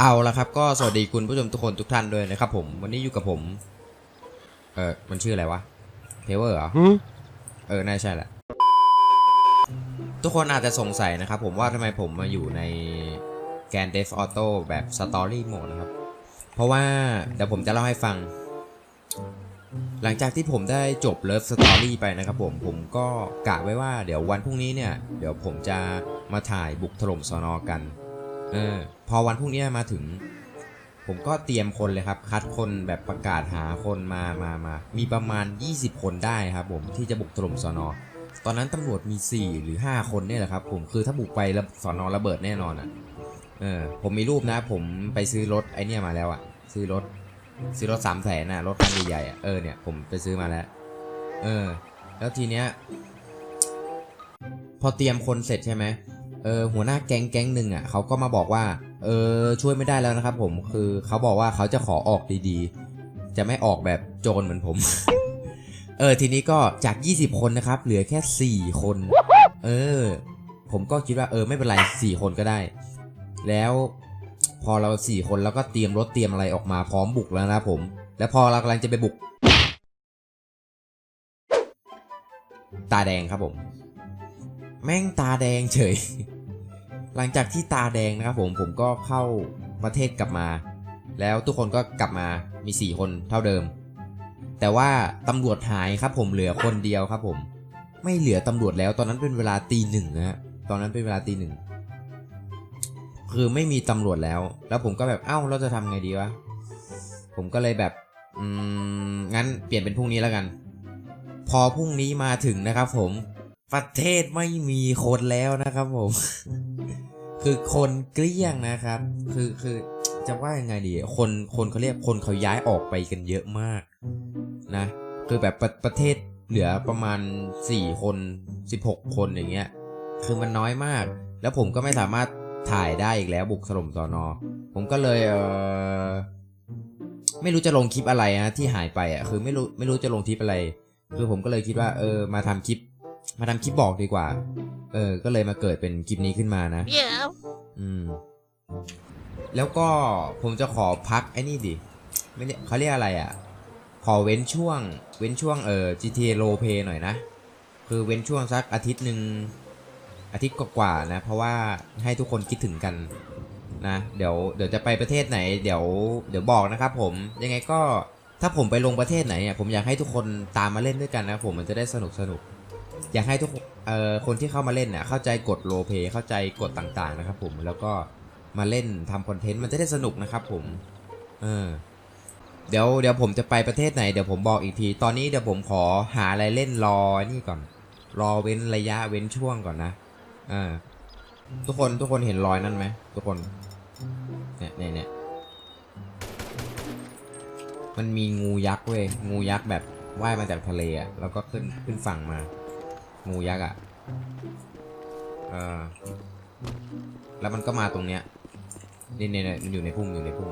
เอาละครับก็สวัสดีคุณผู้ชมทุกคนทุกท่านด้วยนะครับผมวันนี้อยู่กับผม เออมันชื่ออะไรวะเทเวอร์เหรอเออน่าใช่แหละ ทุกคนอาจจะสงสัยนะครับผมว่าทำไมผมมาอยู่ในแกนเดฟออโต้แบบสตอรี่โหมดนะครับ เพราะว่าเดี๋ยวผมจะเล่าให้ฟัง หลังจากที่ผมได้จบเลิฟสตอรี่ไปนะครับผมผมก็กะไว้ว่าเดี๋ยววันพรุ่งนี้เนี่ย เดี๋ยวผมจะมาถ่ายบุกถล่มสอนอกัน เออ พอวันพรุ่งนี้มาถึง ผมก็เตรียมคนเลยครับ คัดคนแบบประกาศหาคนมามามา มีประมาณ 20 คนได้ครับผมที่จะบุกถล่มสอนอตอนนั้นตำรวจมี 4 หรือ 5 คนเนี่ยแหละครับ ผมคือถ้าบุกไปแล้วสอนอระเบิดแน่นอนอะ เออ ผมมีรูปนะ ผมไปซื้อรถไอเนี่ยมาแล้วอะ ซื้อรถ ซื้อรถสามแสนน่ะรถคันใหญ่ๆอะเออเนี่ยผมไปซื้อมาแล้ว เออ แล้วทีเนี้ย พอเตรียมคนเสร็จใช่ไหม เออหัวหน้าแก๊งแก๊งหนึ่งอะเขาก็มาบอกว่า เออช่วยไม่ได้แล้วนะครับผมคือเขาบอกว่าเขาจะขอออกดีๆ จะไม่ออกแบบโจรเหมือนผม เออทีนี้ก็จาก 20 คนนะครับ เหลือแค่ 4 คน เออ ผมก็คิดว่าเออไม่เป็นไร 4 คนก็ได้ แล้วพอเรา4คนแล้วก็เตรียมรถเตรียมอะไรออกมาพร้อมบุกแล้วนะผม แล้วพอเรากำลังจะไปบุก ตาแดงครับผม แม่งตาแดงเฉย หลังจากที่ตาแดงนะครับผมผมก็เข้าประเทศกลับมา แล้วทุกคนก็กลับมามี 4 คนเท่าเดิม แต่ว่าตำรวจหายครับผมเหลือคนเดียวครับผม ไม่เหลือตำรวจแล้วตอนนั้นเป็นเวลาตีหนึ่งนะฮะตอนนั้นเป็นเวลาตีหนึ่งคือไม่มีตำรวจแล้ว แล้วผมก็แบบเอ้าเราจะทำไงดีวะผมก็เลยแบบอืมงั้นเปลี่ยนเป็นพรุ่งนี้แล้วกัน พอพรุ่งนี้มาถึงนะครับผม ประเทศไม่มีคนแล้วนะครับผม คือคนเกลี้ยงนะครับ คือคือจะว่ายังไงดี คนคนเขาเรียกคนเขาย้ายออกไปกันเยอะมากนะ คือแบบประประเทศเหลือประมาณ 4 คน 16 คนอย่างเงี้ย คือมันน้อยมาก แล้วผมก็ไม่สามารถถ่ายได้อีกแล้วบุกถล่มสอนอ ผมก็เลยเออไม่รู้จะลงคลิปอะไรนะที่หายไปอะ คือไม่รู้ไม่รู้จะลงคลิปอะไร คือผมก็เลยคิดว่า เออมาทำคลิป มาทำคลิปบอกดีกว่า เออ ก็เลยมาเกิดเป็นคลิปนี้ขึ้นมานะ Yeah. อืม แล้วก็ผมจะขอพักไอ้นี่ดิ ไม่เรียกเขาเรียกอะไรอะ่ะ ขอเว้นช่วง เว้นช่วงเออ GTA r o l e Play หน่อยนะ คือเว้นช่วงสักอาทิตย์หนึ่งอาทิตย์กว่าๆนะ เพราะว่าให้ทุกคนคิดถึงกันนะ เดี๋ยว เดี๋ยวจะไปประเทศไหน เดี๋ยว เดี๋ยวบอกนะครับผม ยังไงก็ถ้าผมไปลงประเทศไหนเนี่ย ผมอยากให้ทุกคนตามมาเล่นด้วยกันนะผมมันจะได้สนุกสนุก อยากให้ทุกเอ่อคนที่เข้ามาเล่นน่ะเข้าใจกฎโรเพเข้าใจกฎต่างๆนะครับผมแล้วก็มาเล่นทำคอนเทนต์มันจะได้สนุกนะครับผมเออเดี๋ยวเดี๋ยวผมจะไปประเทศไหนเดี๋ยวผมบอกอีกที ตอนนี้เดี๋ยวผมขอหาอะไรเล่นรอนี่ก่อน รอเว้นระยะเว้นช่วงก่อนนะเออทุกคนทุกคนเห็นรอยนั่นไหมทุกคนเนี่ยเนี่ยเนี่ยมันมีงูยักษ์เว้ยงูยักษ์แบบว่ายมาจากทะเลอะแล้วก็ขึ้นขึ้นฝั่งมา งูยักษ์อะเออแล้วมันก็มาตรงเนี้ยนี่เนี่ยเน่มันอยู่ในพุ่มอยู่ในพุ่ม